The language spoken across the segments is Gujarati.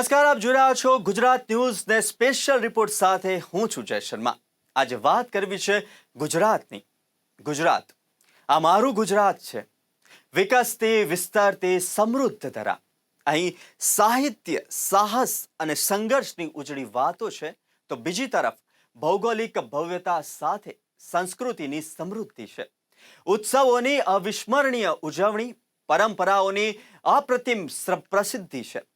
નમસ્કાર, આપ જોઈ રહ્યા છો ગુજરાત ન્યૂઝ ને સ્પેશિયલ રિપોર્ટ સાથે હું છું જય શર્મા. આજે વાત કરવી છે ગુજરાતની. ગુજરાત. આ મારું ગુજરાત છે. વિકસતી વિસ્તારતી સમૃદ્ધ ધરા. અહીં સાહિત્ય, સાહસ અને સંઘર્ષની ઉજળી વાતો છે, તો બીજી તરફ ભૌગોલિક ભવ્યતા સાથે સંસ્કૃતિની સમૃદ્ધિ છે. ઉત્સવોની અવિસ્મરણીય ઉજવણી, પરંપરાઓની અપ્રતિમ પ્રસિદ્ધિ છે.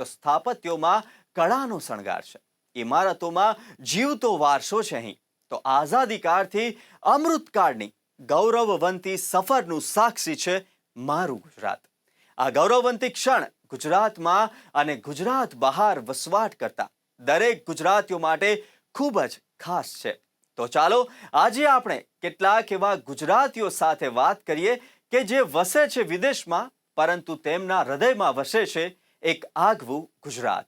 તો સ્થાપત્યોમાં કળાનો શણગાર છે. ઇમારતોમાં જીવતો વારસો છે અહીં. તો આઝાદી કાળથી અમૃતકાળની ગૌરવવંતી સફરનું સાક્ષી છે મારું ગુજરાત. આ ગૌરવવંતી ક્ષણ ગુજરાતમાં અને ગુજરાત બહાર વસવાટ કરતા દરેક ગુજરાતીઓ માટે ખૂબ જ ખાસ છે. તો ચાલો, આજે આપણે કેટલાક એવા ગુજરાતીઓ સાથે વાત કરીએ કે જે વસે છે વિદેશમાં, પરંતુ તેમના હૃદયમાં વસે છે એક આગવું ગુજરાત.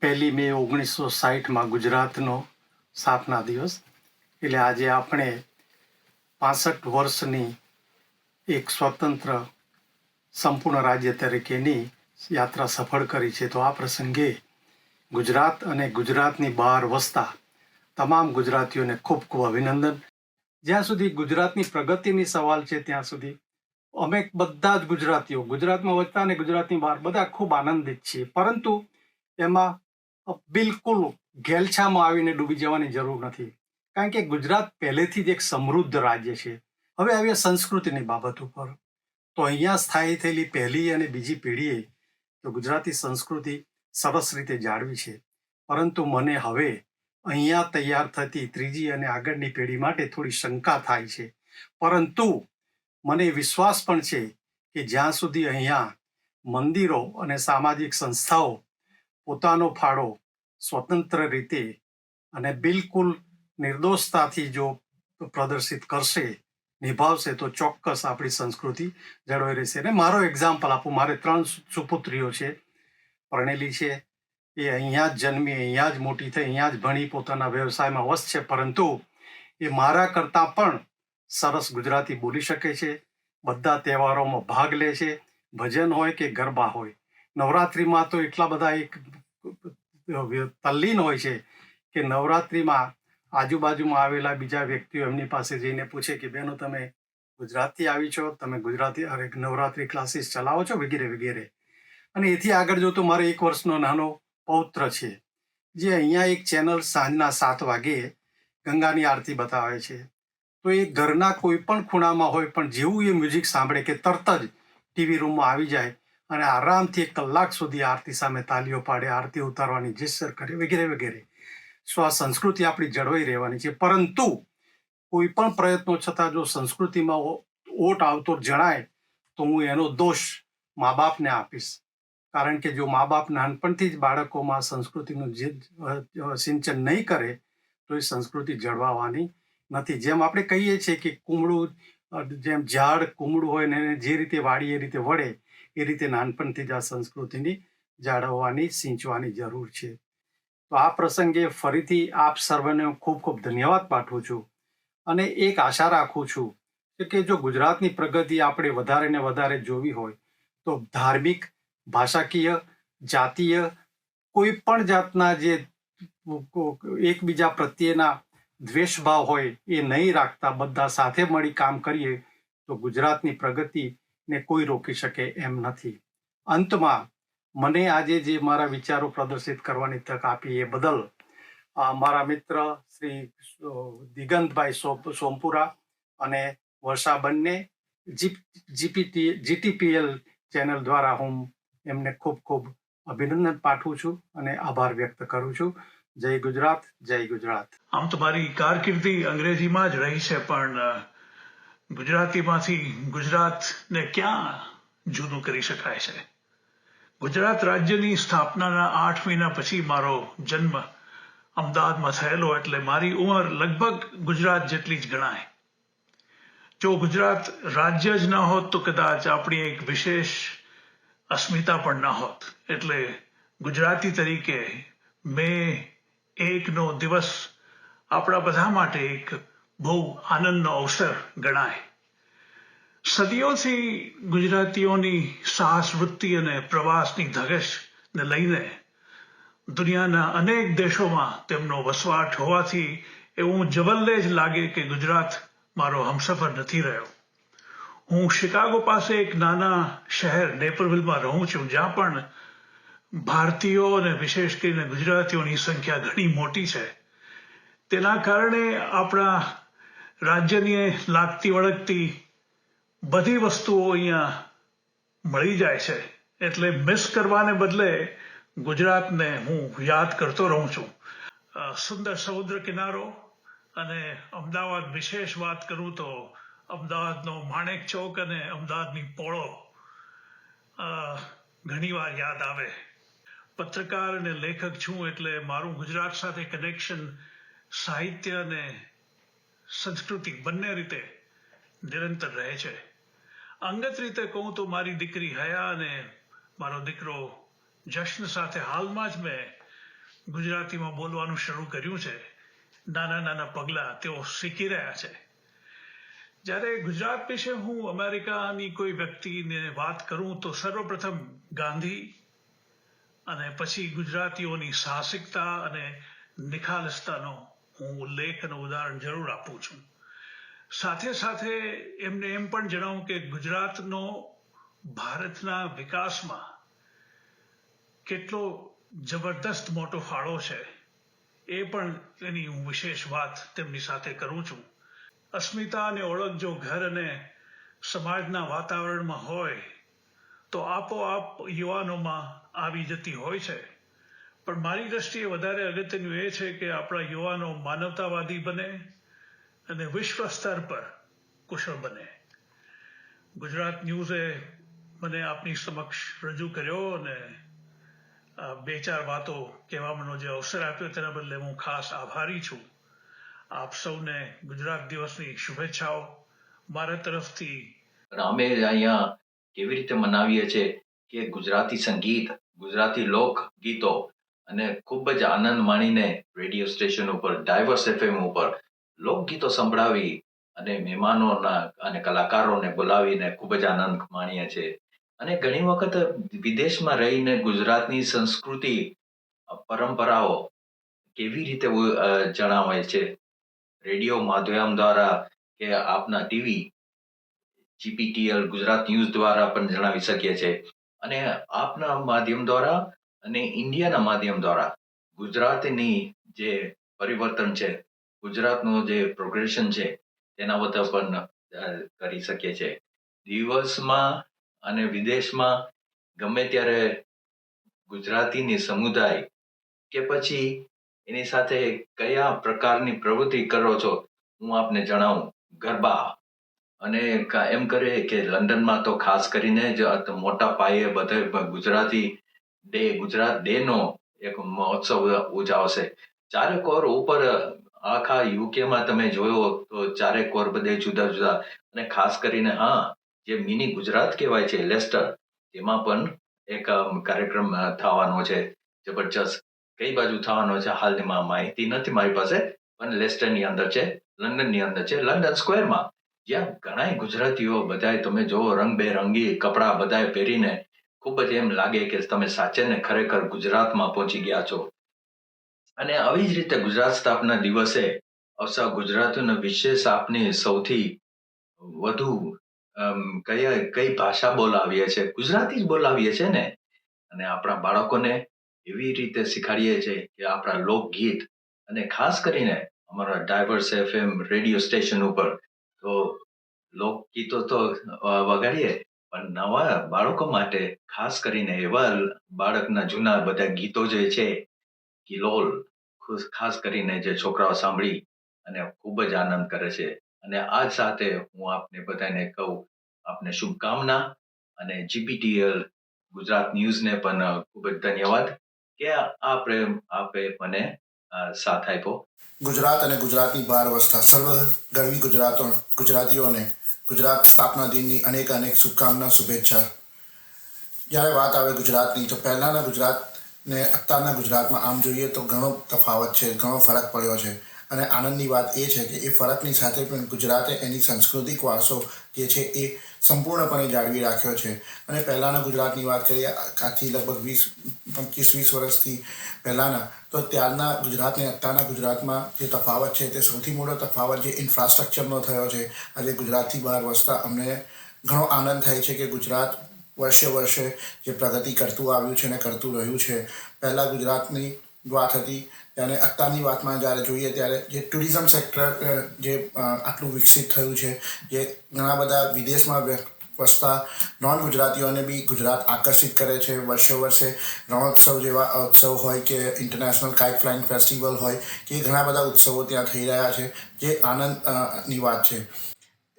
પહેલી મે ઓગણીસો સાહીઠમાં ગુજરાતનો સ્થાપના દિવસ. એટલે આજે આપણે પાસઠ વર્ષની એક સ્વતંત્ર સંપૂર્ણ રાજ્ય તરીકેની યાત્રા સફળ કરી છે. તો આ પ્રસંગે ગુજરાત અને ગુજરાતની બહાર વસતા તમામ ગુજરાતીઓને ખૂબ ખૂબ અભિનંદન. જ્યાં સુધી ગુજરાતની પ્રગતિની સવાલ છે, ત્યાં સુધી અમે બધા જ ગુજરાતીઓ, ગુજરાતમાં વસતા અને ગુજરાતની બહાર બધા ખૂબ આનંદિત છીએ. પરંતુ એમાં બિલકુલ ઘેલછામાં આવીને ડૂબી જવાની જરૂર નથી. કારણ કે ગુજરાત પહેલેથી જ એક સમૃદ્ધ રાજ્ય છે. હવે આવીએ સંસ્કૃતિની બાબત ઉપર. તો અહીંયા સ્થાયી થયેલી પહેલી અને બીજી પેઢીએ તો ગુજરાતી સંસ્કૃતિ સરસ રીતે જાળવી છે. પરંતુ મને હવે અહીંયા તૈયાર થતી ત્રીજી અને આગળની પેઢી માટે થોડી શંકા થાય છે. પરંતુ મને વિશ્વાસ પણ છે કે જ્યાં સુધી અહીંયા મંદિરો અને સામાજિક સંસ્થાઓ પોતાનો ફાળો સ્વતંત્ર રીતે અને બિલકુલ નિર્દોષતાથી જો પ્રદર્શિત કરશે, નિભાવશે, તો ચોક્કસ આપણી સંસ્કૃતિ જળવાઈ રહેશે. અને મારો એક્ઝામ્પલ આપું. મારે ત્રણ સુપુત્રીઓ છે. પરણેલી છે. એ અહીંયા જ જન્મી, અહીંયા જ મોટી થઈ, અહીંયા જ ભણી, પોતાના વ્યવસાયમાં વસ છે. પરંતુ એ મારા કરતાં પણ સરસ ગુજરાતી બોલી શકે છે, બધા તહેવારોમાં ભાગ લે છે, ભજન હોય કે ગરબા હોય. નવરાત્રિમાં તો એટલા બધા એક તલ્લીન હોય છે કે નવરાત્રિમાં આજુબાજુમાં આવેલા બીજા વ્યક્તિઓ એમની પાસે જઈને પૂછે કે, બેનો, તમે ગુજરાતથી આવી છો? તમે ગુજરાતી, અરે, નવરાત્રિ ક્લાસીસ ચલાવો છો? વગેરે વગેરે. અને એથી આગળ જો તો મારે એક વર્ષનો નાનો પૌત્ર છે, જે અહીંયા એક ચેનલ સાંજના સાત વાગે ગંગાની આરતી બતાવે છે. તો એ ઘરના કોઈ પણ ખૂણામાં હોય પણ જેવું એ મ્યુઝિક સાંભળે કે તરત જ ટીવી રૂમમાં આવી જાય અને આરામથી એક કલાક સુધી આરતી સામે તાલીઓ પાડે આરતી ઉતારવાની જેસર કરે વગેરે વગેરે. સો આ સંસ્કૃતિ આપણી જળવાઈ રહેવાની છે. પરંતુ કોઈ પણ પ્રયત્નો છતાં જો સંસ્કૃતિમાં ઓટ આવતો જણાય તો હું એનો દોષ મા બાપને આપીશ. કારણ કે જો મા બાપ નાનપણથી જ બાળકોમાં સંસ્કૃતિનું જે અ, અ, સિંચન નહીં કરે તો એ સંસ્કૃતિ જળવાવાની નથી. જેમ આપણે કહીએ છીએ કે કુમળું જેમ ઝાડ કુમળું હોય ને જે રીતે વાળી એ રીતે વળે, એ રીતે નાનપણથી જ આ સંસ્કૃતિની જાળવવાની, સિંચવાની જરૂર છે. તો આ પ્રસંગે ફરીથી આપ સર્વને ખૂબ ખૂબ ધન્યવાદ પાઠવું છું અને એક આશા રાખું છું કે જો ગુજરાતની પ્રગતિ આપણે વધારે ને વધારે જોવી હોય, તો ધાર્મિક, ભાષાકીય, જાતીય કોઈ પણ જાતના જે એકબીજા પ્રત્યેના દ્વેષભાવ હોય એ નહીં રાખતા, બધા સાથે મળી કામ કરીએ તો ગુજરાતની પ્રગતિને કોઈ રોકી શકે એમ નથી. અંતમાં, મને આજે જે મારા વિચારો પ્રદર્શિત કરવાની તક આપી એ બદલ મારા મિત્ર શ્રી દિગંતભાઈ સોમપુરા અને વર્ષા બંને જીપીટી, જીટીપીએલ ચેનલ દ્વારા હું એમને ખૂબ ખૂબ અભિનંદન પાઠવું છું અને આભાર વ્યક્ત કરું છું. જય ગુજરાત જય ગુજરાત. આમ તો મારી કારકિર્દી અંગ્રેજીમાં જ રહી છે, પણ ગુજરાતીમાંથી ગુજરાતને ક્યાં જૂનું કરી શકાય છે? ગુજરાત રાજ્યની સ્થાપનાના આઠ મહિના પછી મારો જન્મ અમદાવાદમાં થયેલો, એટલે મારી ઉંમર લગભગ ગુજરાત જેટલી જ ગણાય. જો ગુજરાત રાજ્ય જ ન હોત, તો કદાચ આપણી એક વિશેષ અસ્મિતા પણ ન હોત. એટલે ગુજરાતી તરીકે મે એકનો દિવસ આપણા બધા માટે એક બહુ આનંદનો અવસર ગણાય. સદીઓથી ગુજરાતીઓની સાહસ વૃત્તિ અને પ્રવાસની ધગશને લઈને દુનિયાના અનેક દેશોમાં તેમનો વસવાટ હોવાથી એવું જબલ્લે જ લાગે કે ગુજરાત મારો હમસફર નથી રહ્યો. હું શિકાગો પાસે એક નાના શહેર નેપરવિલમાં રહું છું, જ્યાં પણ ભારતીયો અને વિશેષ કરીને ગુજરાતીઓની સંખ્યા ઘણી મોટી છે. તેના કારણે આપણા રાજ્યની લાગતી વળગતી બધી વસ્તુઓ અહીંયા મળી જાય છે. એટલે મિસ કરવાને બદલે ગુજરાતને હું યાદ કરતો રહું છું. સુંદર સમુદ્ર કિનારો અને અમદાવાદ વિશેષ વાત કરું તો અમદાવાદનો માણેક ચોક અને અમદાવાદની પોળો ઘણીવાર યાદ આવે. પત્રકાર અને લેખક છું એટલે મારું ગુજરાત સાથે કનેક્શન સાહિત્ય અને સંસ્કૃતિ બંને રીતે નિરંતર રહે છે. અંગત રીતે કહું તો મારી દીકરી હયા અને મારો દીકરો જશ્ન સાથે હાલમાં જ મેં ગુજરાતીમાં બોલવાનું શરૂ કર્યું છે. નાના નાના પગલાં તેઓ શીખી રહ્યા છે. જ્યારે ગુજરાત વિશે હું અમેરિકાની કોઈ વ્યક્તિને વાત કરું તો સર્વપ્રથમ ગાંધી અને પછી ગુજરાતીઓની સાહસિકતા અને નિખાલસતાનો હું ઉલ્લેખ અને ઉદાહરણ જરૂર આપું છું. સાથે સાથે એમને એમ પણ જણાવું કે ગુજરાતનો ભારતના વિકાસમાં કેટલો જબરદસ્ત મોટો ફાળો છે એ પણ એની હું વિશેષ વાત તેમની સાથે કરું છું. અસ્મિતા અને ઓળખ જો ઘર અને સમાજના વાતાવરણમાં હોય તો આપોઆપ યુવાનોમાં આવી જતી હોય છે. પણ મારી દ્રષ્ટિએ વધારે અગત્યનું એ છે કે આપણા યુવાનો માનવતાવાદી બને અને વિશ્વ સ્તર પર કુશળ બને. ગુજરાત ન્યૂઝે મને આપની સમક્ષ રજૂ કર્યો અને બે ચાર વાતો કહેવાનો જે અવસર આપ્યો તેના બદલે હું ખાસ આભારી છું. આપ સૌને ગુજરાત દિવસની શુભેચ્છાઓ. મારા તરફથી અમે અહીંયા કેવી રીતે મનાવીએ છીએ કે ગુજરાતી સંગીત, ગુજરાતી લોક ગીતો અને ખૂબ જ આનંદ માણીને રેડિયો સ્ટેશન ઉપર ડાયવર્સ એફએમ ઉપર લોકગીતો સંભળાવી અને મહેમાનોના અને કલાકારોને બોલાવીને ખૂબ જ આનંદ માણીએ છીએ. અને ઘણી વખત વિદેશમાં રહીને ગુજરાતની સંસ્કૃતિ, પરંપરાઓ કેવી રીતે જણાવાય છે? રેડિયો માધ્યમ દ્વારા કે આપના ટીવી જીપીટીએલ ગુજરાત ન્યૂઝ દ્વારા પણ જણાવી શકીએ છીએ. અને આપના માધ્યમ દ્વારા અને ઇન્ડિયાના માધ્યમ દ્વારા ગુજરાતની જે પરિવર્તન છે, ગુજરાતનું જે પ્રોગ્રેશન છે, તેના બધા પણ કરી શકીએ છીએ. દિવસમાં અને વિદેશમાં ગમે ત્યારે ગુજરાતીની સમુદાય કે પછી એની સાથે કયા પ્રકારની પ્રવૃત્તિ કરો છો, હું આપને જણાવું. ગરબા. અને કા- એમ કરે કે લંડનમાં તો ખાસ કરીને જ મોટા પાયે બધે ગુજરાતી ડે, ગુજરાત ડે નો એક મહોત્સવ ઉજાવશે. ચારે કોર ઉપર આખા યુકેમાં તમે જોયો તો ચારેકોર બધે જુદા જુદા. અને ખાસ કરીને હા, જે મિની ગુજરાત કહેવાય છે, લેસ્ટર, તેમાં પણ એક કાર્યક્રમ થવાનો છે, જબરજસ્ત. કઈ બાજુ થવાનો છે હાલમાં માહિતી નથી મારી પાસે, પણ લેસ્ટરની અંદર છે, લંડનની અંદર છે, લંડન સ્ક્વેરમાં. જ્યાં ઘણા ગુજરાતીઓ બધાય તમે જોવો રંગબેરંગી કપડા બધાય પહેરીને ખૂબ જ એમ લાગે કે તમે સાચે ને ખરેખર ગુજરાતમાં પહોંચી ગયા છો. અને આવી જ રીતે ગુજરાત સ્થાપના દિવસે અવસા ગુજરાતીઓને વિશેષ આપની સૌથી વધુ કયા કઈ ભાષા બોલાવીએ છે? ગુજરાતી જ બોલાવીએ છે ને? અને આપણા બાળકોને એવી રીતે શીખાડીએ છીએ કે આપણા લોકગીત અને ખાસ કરીને અમારા ડાયવર્સ એફએમ રેડિયો સ્ટેશન ઉપર તો લોકગીતો તો વગાડીએ, પણ નવા બાળકો માટે ખાસ કરીને એવા બાળકના જૂના બધા ગીતો જે છે કિલોલ ખાસ કરીને જે છોકરાઓ સાંભળી અને ખૂબ જ આનંદ કરે છે. અને આ જ સાથે હું આપને બધાને કહું, આપને શુભકામના અને જીપીટીએલ ગુજરાત ન્યૂઝને પણ ખૂબ જ ધન્યવાદ કે આ પ્રેમ આપે મને સાથ આપ્યો. ગુજરાત અને ગુજરાતની બાર વસતા સર્વ ગરવી ગુજરાતો ગુજરાતીઓને ગુજરાત સ્થાપના દિનની અનેક અનેક શુભકામના, શુભેચ્છા. જ્યારે વાત આવે ગુજરાતની, તો પહેલાંના ગુજરાત ને અત્યારના ગુજરાતમાં આમ જોઈએ તો ઘણો તફાવત છે, ઘણો ફરક પડ્યો છે. અને આનંદની વાત એ છે કે એ ફરકની સાથે પણ ગુજરાતે એની સાંસ્કૃતિક વારસો જે છે એ સંપૂર્ણપણે જાળવી રાખ્યો છે. અને પહેલાંના ગુજરાતની વાત કરીએ આજથી લગભગ વીસ, પચીસ, વીસ વર્ષથી પહેલાંના, તો ત્યારના ગુજરાતને અત્યારના ગુજરાતમાં જે તફાવત છે, તે સૌથી મોટો તફાવત જે ઇન્ફ્રાસ્ટ્રક્ચરનો થયો છે, આજે ગુજરાતથી બહાર વસતા અમને ઘણો આનંદ થાય છે કે ગુજરાત વર્ષે વર્ષે જે પ્રગતિ કરતું આવ્યું છે ને કરતું રહ્યું છે, પહેલાં ગુજરાતની વાત હતી. ત્યારે અત્યારની વાતમાં જ્યારે જોઈએ ત્યારે જે ટુરિઝમ સેક્ટર જે આટલું વિકસિત થયું છે, જે ઘણા બધા વિદેશમાં વસતા નોન ગુજરાતીઓને બી ગુજરાત આકર્ષિત કરે છે. વર્ષે વર્ષે રણોત્સવ જેવા ઉત્સવ હોય કે ઇન્ટરનેશનલ કાઇટ ફ્લાઇંગ ફેસ્ટિવલ હોય કે ઘણા બધા ઉત્સવો ત્યાં થઈ રહ્યા છે, જે આનંદની વાત છે.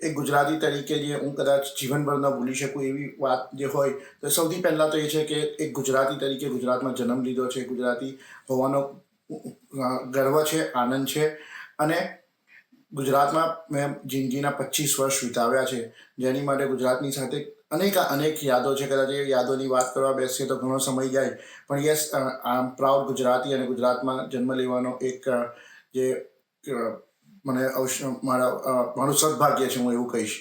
એક ગુજરાતી તરીકે જે હું કદાચ જીવનભર ન ભૂલી શકું એવી વાત જે હોય, તો સૌથી પહેલાં તો એ છે કે એક ગુજરાતી તરીકે ગુજરાતમાં જન્મ લીધો છે. ગુજરાતી હોવાનો ગર્વ છે, આનંદ છે અને ગુજરાતમાં મેં જિંદગીના પચીસ વર્ષ વિતાવ્યા છે. જેની માટે ગુજરાતની સાથે અનેક અનેક યાદો છે. કદાચ એ યાદોની વાત કરવા બેસીએ તો ઘણો સમય જાય. પણ યસ આમ પ્રાઉડ ગુજરાતી અને ગુજરાતમાં જન્મ લેવાનો એક જે મને અવશ્ય મારા મારું સદભાગ્ય છે, હું એવું કહીશ.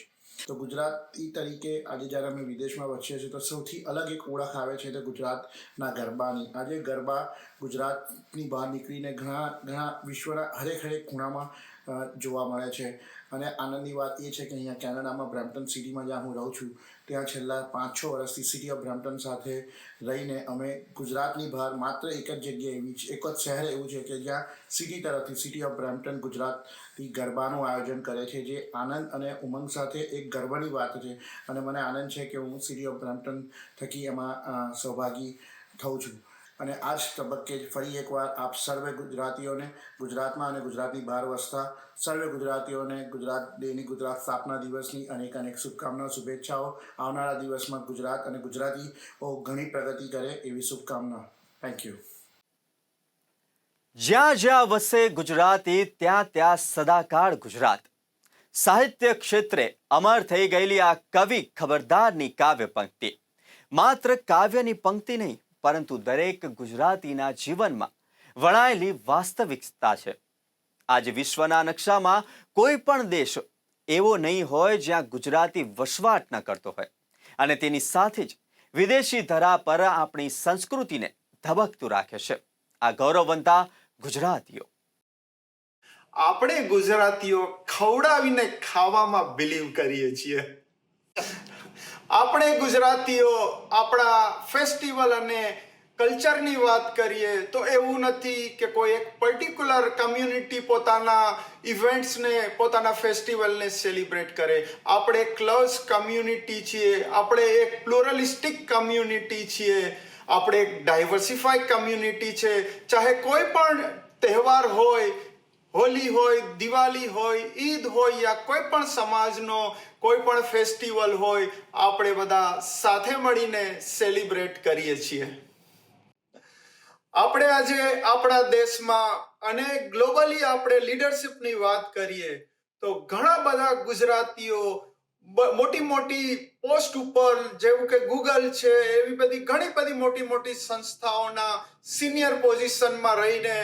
તો ગુજરાતી તરીકે આજે જ્યારે અમે વિદેશમાં વચ્ચે છીએ, તો સૌથી અલગ એક ઓળખ આવે છે તો ગુજરાતના ગરબાની. આજે ગરબા ગુજરાતની બહાર નીકળીને ઘણા ઘણા વિશ્વના હરેક ખૂણામાં જોવા મળે છે. અને આનંદની વાત એ છે કે અહીંયા કેનેડામાં બ્રેમ્પટન સિટીમાં જ્યાં હું રહું છું, ત્યાં છેલ્લા પાંચ છ વર્ષથી સિટી ઓફ બ્રેમ્પટન સાથે રહીને અમે ગુજરાતની બહાર માત્ર એક જ જગ્યાએ એવી છે એક જ શહેર એવું છે કે જ્યાં સિટી તરફથી સિટી ઓફ બ્રેમ્પટન ગુજરાતથી ગરબાનું આયોજન કરે છે, જે આનંદ અને ઉમંગ સાથે એક ગર્વની વાત છે. અને મને આનંદ છે કે હું સિટી ઓફ બ્રેમ્પટન થકી એમાં સહભાગી થઉં છું. અને આ જ તબક્કે જ ફરી એકવાર આપ સર્વે ગુજરાતીઓને ગુજરાતમાં અને ગુજરાતી બહાર વસતા સર્વે ગુજરાતીઓને ગુજરાત ડેની ગુજરાત સ્થાપના દિવસની અનેક અનેક શુભકામના, શુભેચ્છાઓ આવનારા દિવસમાં ગુજરાત અને ગુજરાતીઓ ઘણી પ્રગતિ કરે એવી શુભકામના. થેન્ક યુ જ્યાં જ્યાં વસે ગુજરાતી, ત્યાં ત્યાં સદાકાળ ગુજરાત. સાહિત્ય ક્ષેત્રે અમર થઈ ગયેલી આ કવિ ખબરદારની કાવ્ય પંક્તિ માત્ર કાવ્યની પંક્તિ નહીં પરંતુ દરેક ગુજરાતીના જીવનમાં વણાયેલી વાસ્તવિકતા છે. આજે વિશ્વના નકશામાં કોઈ પણ દેશ એવો નહીં હોય જ્યાં ગુજરાતી વસવાટ ન કરતો હોય. અને તેની સાથે જ વિદેશી ધરા પર આપણી સંસ્કૃતિને ધબકતું રાખે છે. આ ગૌરવવંતા ગુજરાતીઓ. આપણે ગુજરાતીઓ ખવડાવીને ખાવામાં બિલીવ કરીએ છીએ. આપણે ગુજરાતીઓ આપણા ફેસ્ટિવલ અને કલ્ચરની વાત કરીએ તો એવું નથી કે કોઈ એક પર્ટિક્યુલર કમ્યુનિટી પોતાના ઇવેન્ટ્સને, પોતાના ફેસ્ટિવલને સેલિબ્રેટ કરે. આપણે ક્લોઝ કમ્યુનિટી છીએ, આપણે એક પ્લુરલિસ્ટિક કમ્યુનિટી છીએ, આપણે એક ડાયવર્સિફાઈ કમ્યુનિટી છે. ચાહે કોઈ પણ તહેવાર હોય હોલી હોય, દિવાળી હોય, ઈદ હોય યા કોઈ પણ સમાજનો કોઈ પણ ફેસ્ટિવલ હોય, આપણે બધા સાથે મળીને સેલિબ્રેટ કરીએ છીએ. આપણે આજે આપણા દેશમાં અને ગ્લોબલી આપણે લીડરશિપની વાત કરીએ, તો ઘણા બધા ગુજરાતીઓ મોટી મોટી પોસ્ટ ઉપર, જેવું કે ગૂગલ છે, એવી બધી ઘણી બધી મોટી મોટી સંસ્થાઓના સિનિયર પોઝિશનમાં રહીને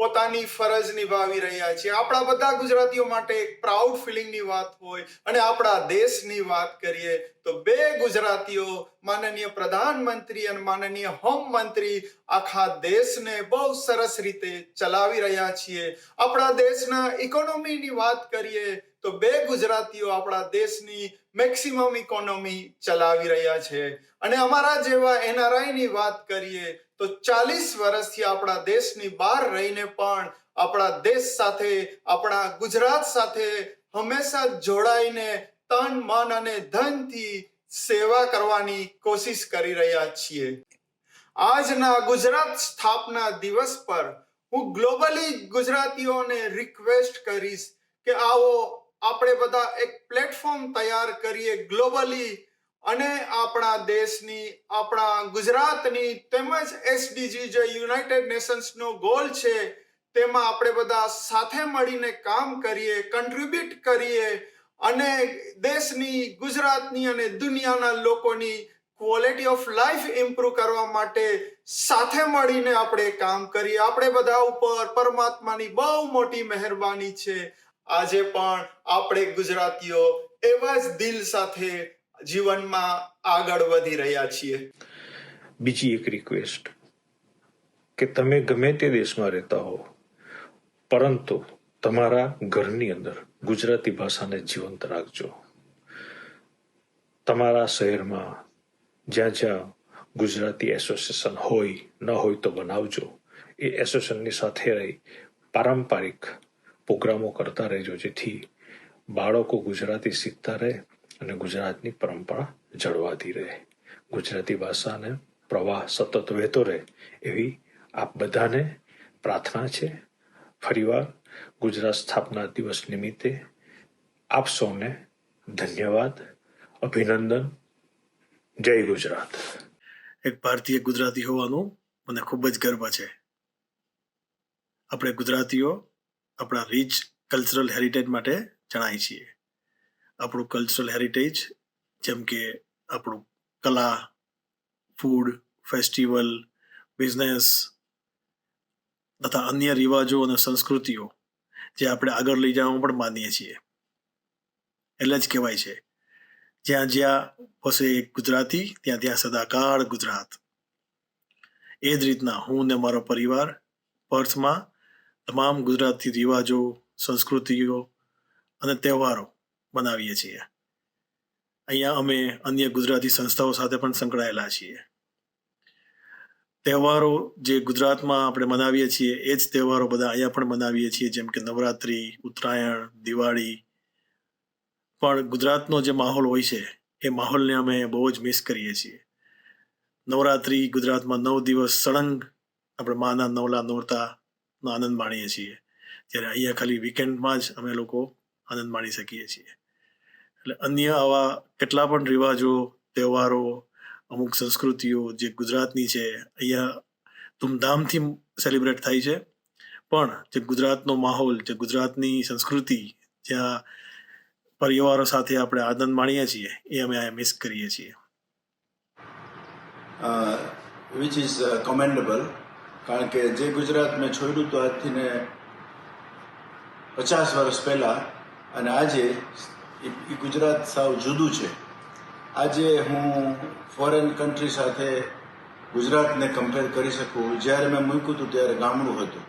પોતાની ફરજ નિભાવી રહ્યા છીએ આપણા બધા ગુજરાતીઓ માટે એક પ્રાઉડ ફિલિંગની વાત હોય અને આપણા દેશની વાત કરીએ તો બે ગુજરાતીઓ, માનનીય પ્રધાનમંત્રી અને માનનીય હોમ મંત્રી આખા દેશને બહુ સરસ રીતે ચલાવી રહ્યા છીએ. આપણા દેશના ઇકોનોમીની વાત કરીએ તો બે ગુજરાતીઓ આપણા દેશની મેક્સિમમ ઇકોનોમી ચલાવી રહ્યા છે. અને અમારા જેવા એનઆરઆઈ ની વાત કરીએ તો ચાલીસ વર્ષથી આપણા દેશની બહાર રહીને પણ આપણા દેશ સાથે, આપણા ગુજરાત સાથે હંમેશા જોડાઈને તન, મન અને ધનથી સેવા કરવાની કોશિશ કરી રહ્યા છીએ. આજના ગુજરાત સ્થાપના દિવસ પર હું ગ્લોબલી ગુજરાતીઓને રિક્વેસ્ટ કરીશ કે આવો આપણે બધા એક પ્લેટફોર્મ તૈયાર કરીએ ગ્લોબલી અને આપણા દેશની, આપણા ગુજરાતની તેમજ એસડીજી જે યુનાઇટેડ નેશન્સનો ગોલ છે, તેમાં આપણે બધા સાથે મળીને કામ કરીએ કન્ટ્રીબ્યુટ કરીએ અને દેશની, ગુજરાતની અને દુનિયાના લોકોની ક્વોલિટી ઓફ લાઈફ ઇમ્પ્રૂવ કરવા માટે સાથે મળીને આપણે કામ કરીએ. આપણે બધા ઉપર પરમાત્માની બહુ મોટી મહેરબાની છે. આજે પણ આપણે ગુજરાતીઓ એવા જ દિલ સાથે જીવનમાં આગળ વધી રહ્યા છીએ. બીજી એક રિક્વેસ્ટ કે તમે ગમે તે દેશમાં રહેતા હો, પરંતુ તમારા ઘરની અંદર ગુજરાતી ભાષાને જીવંત રાખજો. તમારા શહેરમાં જ્યાં જ્યાં ગુજરાતી એસોસિએશન હોય, ન હોય તો બનાવજો. એ એસોસિએશનની સાથે રહી પારંપરિક પ્રોગ્રામો કરતા રહેજો, જેથી બાળકો ગુજરાતી શીખતા રહે અને ગુજરાતની પરંપરા જળવાતી રહે. ગુજરાતી ભાષાને પ્રવાહ સતત વહેતો રહે એવી આપ બધાને પ્રાર્થના છે. ફરીવાર ગુજરાત સ્થાપના દિવસ નિમિત્તે આપ સૌને ધન્યવાદ, અભિનંદન. જય ગુજરાત. એક ભારતીય ગુજરાતી હોવાનું મને ખૂબ જ ગર્વ છે. આપણે ગુજરાતીઓ આપણા રીચ કલ્ચરલ હેરિટેજ માટે જણાય છીએ. આપણું કલ્ચરલ હેરિટેજ જેમ કે આપણું કલા ફૂડ ફેસ્ટિવલ બિઝનેસ તથા અન્ય રિવાજો અને સંસ્કૃતિઓ, જે આપણે આગળ લઈ જવામાં પણ માનીએ છીએ. એટલે જ કહેવાય છે, જ્યાં જ્યાં વસે ગુજરાતી, ત્યાં ત્યાં સદાકાળ ગુજરાત. એ જ રીતના હું ને મારો પરિવાર પર્થમાં તમામ ગુજરાતી રિવાજો, સંસ્કૃતિઓ અને તહેવારો મનાવીએ છીએ. અહીંયા અમે અન્ય ગુજરાતી સંસ્થાઓ સાથે પણ સંકળાયેલા છીએ. તહેવારો જે ગુજરાતમાં આપણે મનાવીએ છીએ, એ જ તહેવારો બધા અહીંયા પણ મનાવીએ છીએ, જેમ કે નવરાત્રિ, ઉત્તરાયણ, દિવાળી. પણ ગુજરાતનો જે માહોલ હોય છે, એ માહોલને અમે બહુ જ મિસ કરીએ છીએ. નવરાત્રિ ગુજરાતમાં નવ દિવસ સળંગ આપણે માના નવલા નોરતાનો આનંદ માણીએ છીએ. જ્યારે અહીંયા ખાલી વીકેન્ડમાં જ અમે લોકો આનંદ માણી શકીએ છીએ. એટલે અન્ય આવા કેટલા પણ રિવાજો, તહેવારો, અમુક સંસ્કૃતિઓ જે ગુજરાતની છે, અહીંયા ધૂમધામથી સેલિબ્રેટ થાય છે. પણ જે ગુજરાતનો માહોલ, જે ગુજરાતની સંસ્કૃતિ, જ્યાં પરિવારો સાથે આપણે આનંદ માણીએ છીએ, એ અમે અહીંયા મિસ કરીએ છીએ. વિચ ઇઝ કમેન્ડેબલ કારણ કે જે ગુજરાત મેં છોડ્યું તો આજથી ને પચાસ વર્ષ પહેલાં, અને આજે એ ગુજરાત સાવ જુદું છે. આજે હું ફોરેન કન્ટ્રી સાથે ગુજરાતને કમ્પેર કરી શકું. જ્યારે મેં મૂક્યું હતું ત્યારે ગામડું હતું.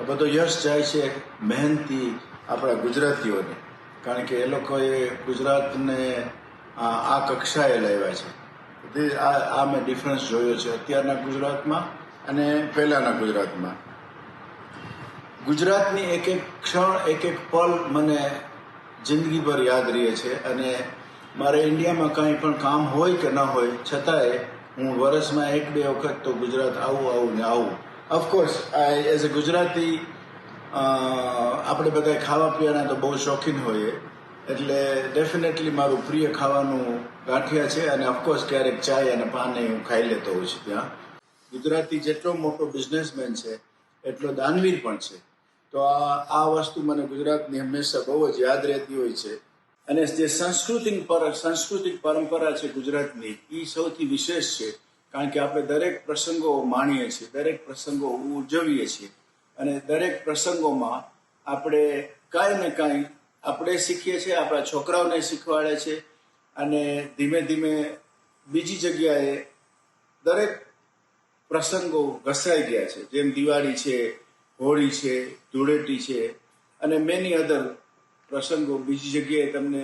આ બધો યશ જાય છે મહેનતી આપણા ગુજરાતીઓને. કારણ કે એ લોકોએ ગુજરાતને આ કક્ષાએ લાવ્યા છે. તે આ મેં ડિફરન્સ જોયો છે અત્યારના ગુજરાતમાં અને પહેલાંના ગુજરાતમાં. ગુજરાતની એક એક ક્ષણ, એક એક પલ મને જિંદગીભર યાદ રહે છે અને મારે ઇન્ડિયામાં કાંઈ પણ કામ હોય કે ન હોય, છતાંય હું વર્ષમાં એક બે વખત તો ગુજરાત આવું આવું ને આવું. ઓફકોર્સ એઝ અ ગુજરાતી આપણે બધા ખાવા પીવાના તો બહુ શોખીન હોઈએ. એટલે ડેફિનેટલી મારું પ્રિય ખાવાનું ગાંઠિયા છે અને ઓફકોર્સ ક્યારેક ચાય અને પાને હું ખાઈ લેતો હોઉં છું ત્યાં. ગુજરાતી જેટલો મોટો બિઝનેસમેન છે, એટલો દાનવીર પણ છે. તો આ વસ્તુ મને ગુજરાતની હંમેશા બહુ જ યાદ રહેતી હોય છે. અને જે સાંસ્કૃતિક પર સાંસ્કૃતિક પરંપરા છે ગુજરાતની એ સૌથી વિશેષ છે. કારણ કે આપણે દરેક પ્રસંગો માણીએ છીએ, દરેક પ્રસંગો ઉજવીએ છીએ. અને દરેક પ્રસંગોમાં આપણે કાંઈ ને કાંઈ આપણે શીખીએ છીએ, આપણા છોકરાઓને શીખવાડે છે. અને ધીમે ધીમે બીજી જગ્યાએ દરેક પ્રસંગો ઘસાઈ ગયા છે. જેમ દિવાળી છે હોળી છે, ધૂળેટી છે અને મેની અધર પ્રસંગો, બીજી જગ્યાએ તમને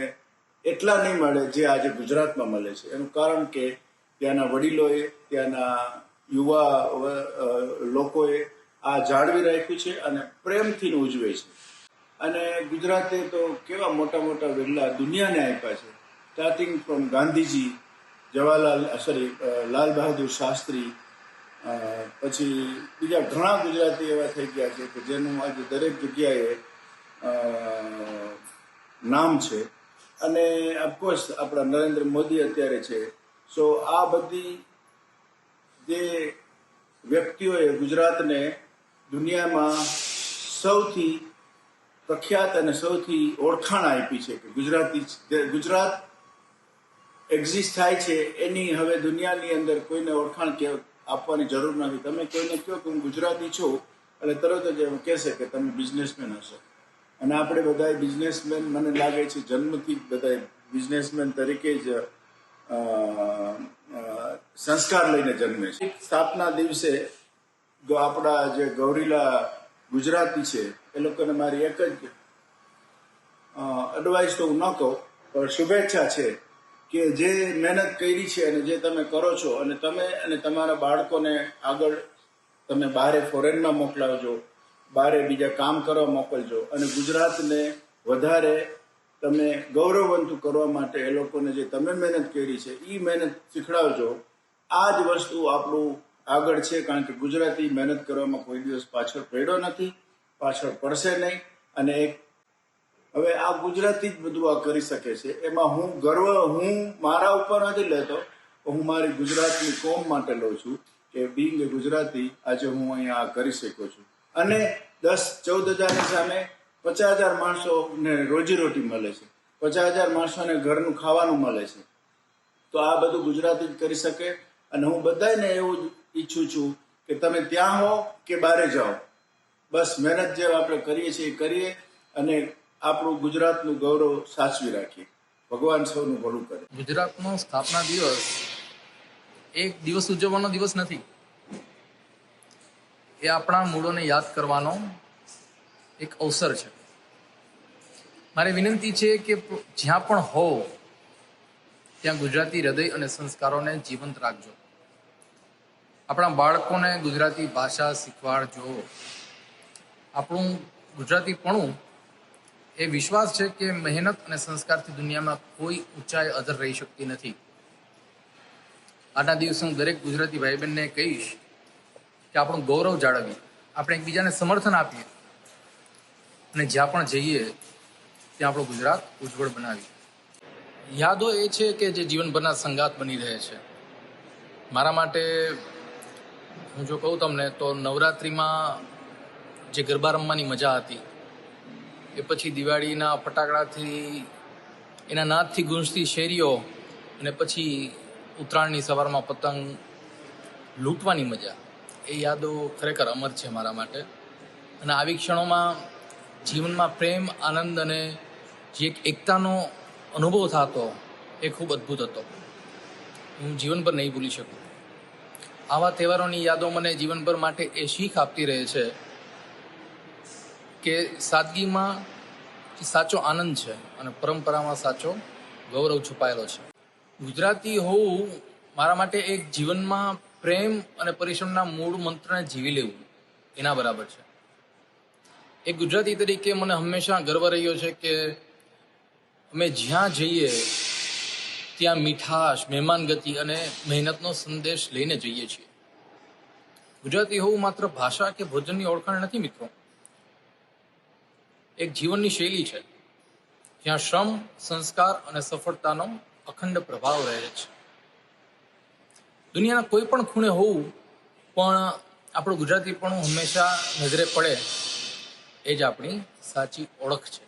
એટલા નહીં મળે જે આજે ગુજરાતમાં મળે છે. એનું કારણ કે ત્યાંના વડીલોએ, ત્યાંના યુવા લોકોએ આ જાળવી રાખ્યું છે અને પ્રેમથી ઉજવે છે. અને ગુજરાતે તો કેવા મોટા મોટા વિરલા દુનિયાને આપ્યા છે. Starting from Gandhiji, Jawaharlal sorry Lal Bahadur Shastri પછી બીજા ઘણા ગુજરાતી એવા થઈ ગયા છે કે જેનું આજે દરેક જગ્યાએ નામ છે. અને ઓફકોર્સ આપણા નરેન્દ્ર મોદી અત્યારે છે. સો આ બધી જે વ્યક્તિઓએ ગુજરાતને દુનિયામાં સૌથી પ્રખ્યાત અને સૌથી ઓળખાણ આપી છે કે ગુજરાતી ગુજરાત એક્ઝિસ્ટ થાય છે, એની હવે દુનિયાની અંદર કોઈને ઓળખાણ આપવાની જરૂર નથી. તમે કોઈને કહો કે હું ગુજરાતી છું, એટલે તરત જ એમ કહેશે કે તમે બિઝનેસમેન હશો. અને આપણે બધા બિઝનેસમેન મને લાગે છે જન્મથી જ બધા બિઝનેસમેન તરીકે જ સંસ્કાર લઈને જન્મે છે. સ્થાપના દિવસે આપણા જે ગૌરીલા ગુજરાતી છે, એ લોકોને મારી એક જ એડવાઇસ તો હું ન કહું, પણ શુભેચ્છા છે કે જે મહેનત કરી છે અને જે તમે કરો છો અને તમે અને તમારા બાળકોને આગળ તમે બહારે ફોરેનમાં મોકલાવજો બહારે બીજા કામ કરવા મોકલજો અને ગુજરાતને વધારે તમે ગૌરવવંતું કરવા માટે એ લોકોને જે તમે મહેનત કરી છે એ મહેનત શીખડાવજો. આ જ વસ્તુ આપણું આગળ છે, કારણ કે ગુજરાતી મહેનત કરવામાં કોઈ દિવસ પાછળ પડ્યો નથી, પાછળ પડશે નહીં અને એક હવે આ ગુજરાતી જ બધું આ કરી શકે છે. એમાં હું ગર્વ, હું મારા ઉપર નથી લેતો હું મારી ગુજરાતની કોમ માટે લઉં છું કે બિંગ ગુજરાતી આજે હું અહીંયા આ કરી શકું છું. અને દસ, ચૌદ હજારની સામે પચાસ હજાર માણસોને રોજીરોટી મળે છે. પચાસ હજાર માણસોને ઘરનું ખાવાનું મળે છે. તો આ બધું ગુજરાતી જ કરી શકે. અને હું બધાને એવું જ ઈચ્છું છું કે તમે ત્યાં હો કે બહારે જાઓ. બસ મહેનત જે આપણે કરીએ છીએ, એ કરીએ અને આપણું ગુજરાતનું ગૌરવ સાચવી રાખીએ. ભગવાન સૌનું ભલું કરે. ગુજરાતનો સ્થાપના દિવસ એક દિવસ ઉજવવાનો દિવસ નથી. એ આપણા મૂળોને યાદ કરવાનો એક અવસર છે. મારી વિનંતી છે કે જ્યાં પણ હો, ત્યાં ગુજરાતી હૃદય અને સંસ્કારોને જીવંત રાખજો. આપણા બાળકોને ગુજરાતી ભાષા શીખવાડજો. આપણું ગુજરાતીપણું એ વિશ્વાસ છે કે મહેનત અને સંસ્કારથી દુનિયામાં કોઈ ઊંચાઈ અધર રહી શકતી નથી. આટલા દિવસે હું દરેક ગુજરાતી ભાઈ બહેનને કહીશ કે આપણું ગૌરવ જાળવીએ. આપણે એકબીજાને સમર્થન આપીએ. અને જ્યાં પણ જઈએ, ત્યાં આપણું ગુજરાત ઉજ્જવળ બનાવીએ. યાદો એ છે કે જે જીવનભરના સંગાત બની રહે છે. મારા માટે, હું જો કહું તમને, તો નવરાત્રિમાં જે ગરબા રમવાની મજા હતી એ પછી દિવાળીના ફટાકડાથી એના નાદથી ગુંજતી શેરીઓ અને પછી ઉત્તરાયણની સવારમાં પતંગ લૂંટવાની મજા. એ યાદો ખરેખર અમર છે મારા માટે. અને આવી ક્ષણોમાં જીવનમાં પ્રેમ, આનંદ અને જે એક એકતાનો અનુભવ થતો એ ખૂબ અદ્ભુત હતો. હું જીવનભર નહીં ભૂલી શકું. આવા તહેવારોની યાદો મને જીવનભર માટે એ શીખ આપતી રહે છે કે સાદગીમાં સાચો આનંદ છે અને પરંપરામાં સાચો ગૌરવ છુપાયેલો છે. ગુજરાતી હોવું મારા માટે એક જીવનમાં પ્રેમ અને પરિશ્રમના મૂળ મંત્રને જીવી લેવું એના બરાબર છે. એક ગુજરાતી તરીકે મને હંમેશા ગર્વ રહ્યો છે કે અમે જ્યાં જઈએ ત્યાં મીઠાશ મહેમાનગતિ અને મહેનતનો સંદેશ લઈને જઈએ છીએ. ગુજરાતી હોવું માત્ર ભાષા કે ભોજનની ઓળખાણ નથી મિત્રો. એક જીવનની શૈલી છે, જ્યાં શ્રમ, સંસ્કાર અને સફળતાનો અખંડ પ્રભાવ રહે છે. દુનિયાના કોઈ પણ ખૂણે હોવું, પણ આપણું ગુજરાતી પણ હંમેશા નજરે પડે, એ જ આપણી સાચી ઓળખ છે.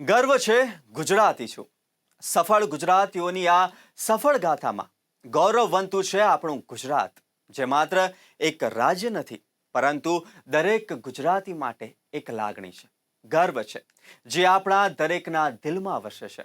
ગર્વ છે ગુજરાતી છું. સફળ ગુજરાતીઓની આ સફળ ગાથામાં ગૌરવવંતું છે આપણું ગુજરાત, જે માત્ર એક રાજ્ય નથી, પરંતુ દરેક ગુજરાતી માટે એક લાગણી છે. ગર્વ છે, જે આપણા દરેકના દિલમાં વસે છે.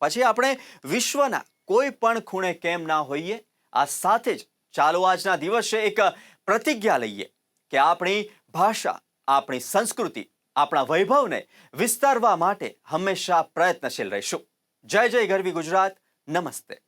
પછી આપણે વિશ્વના કોઈ પણ ખૂણે કેમ ના હોઈએ, આ સાથે જ ચાલો આજના દિવસે એક પ્રતિજ્ઞા લઈએ કે આપણી ભાષા, આપણી સંસ્કૃતિ, આપણા વૈભવને વિસ્તારવા માટે હંમેશા પ્રયત્નશીલ રહીશું. જય જય ગરવી ગુજરાત, નમસ્તે.